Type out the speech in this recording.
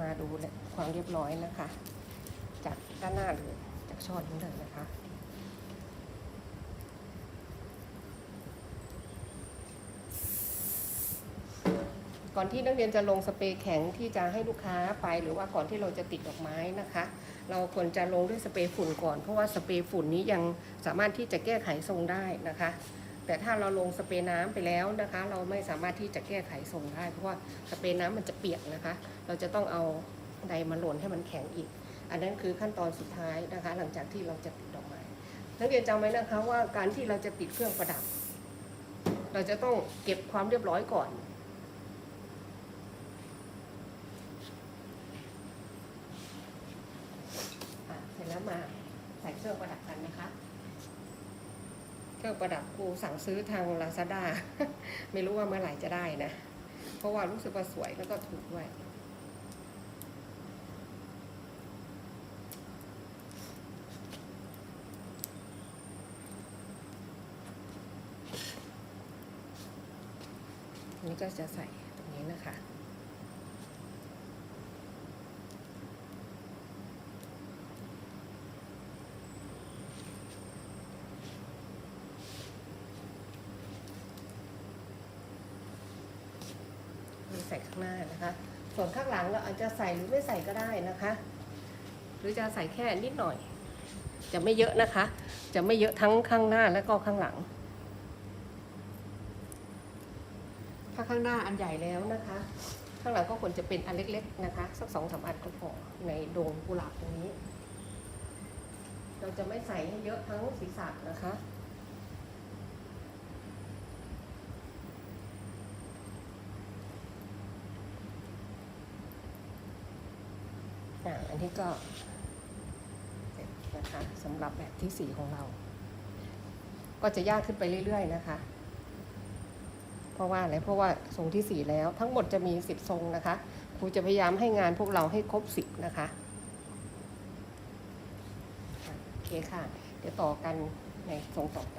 มาดูความเรียบร้อยนะคะ จากด้านหน้าหรือจากช่อนี้เลยนะคะ ก่อนที่นักเรียนจะลงสเปรย์แข็งที่จะให้ลูกค้าไปหรือว่าก่อนที่เราจะติดดอกไม้นะคะ เราควรจะลงด้วยสเปรย์ฝุ่นก่อนเพราะว่าสเปรย์ฝุ่นนี้ยังสามารถที่จะแก้ไขทรงได้นะคะ แต่ถ้าเราลงสเปรย์น้ำไปแล้วนะคะ เราไม่สามารถที่จะแก้ไขทรงได้ เพราะว่าสเปรย์น้ำมันจะเปียกนะคะ เราจะต้องเอาใดมาหล่นให้มันแข็งอีก อันนั้นคือขั้นตอนสุดท้ายนะคะ หลังจากที่เราจะติดดอกไม้นักเรียนจำไว้นะคะว่าการที่เราจะติดเครื่องประดับ เราจะต้องเก็บความเรียบร้อยก่อนเสร็จแล้วมาใส่เครื่องประดับกันนะคะ เครื่องประดับครูสั่งซื้อทาง Lazada ไม่รู้ว่าเมื่อไหร่จะได้นะ เพราะว่ารู้สึกว่าสวยแล้วก็ถูกด้วยอันนี้ก็จะใส่ตรงนี้นะคะ มีใส่ข้างหน้านะคะ ส่วนข้างหลังเราอาจจะใส่หรือไม่ใส่ก็ได้นะคะ หรือจะใส่แค่นิดหน่อย จะไม่เยอะนะคะ จะไม่เยอะทั้งข้างหน้าและก็ข้างหลัง ถ้าข้างหน้าอันใหญ่แล้วนะคะ ข้างหลังก็ควรจะเป็นอันเล็ก ๆ นะคะ สักสองสามอันก็พอในโดมกุหลาบตรงนี้ เราจะไม่ใส่ให้เยอะทั้งศีรษะนะคะ อะอันนี้ก็เสร็จนะคะสำหรับแบบที่สี่ของเรา ก็จะยากขึ้นไปเรื่อยๆนะคะ เพราะว่าอะไรเพราะว่าทรงที่สี่แล้ว ทั้งหมดจะมีสิบทรงนะคะครูจะพยายามให้งานพวกเราให้ครบสิบนะคะโอเคค่ะ เดี๋ยวต่อกันในทรงต่อไป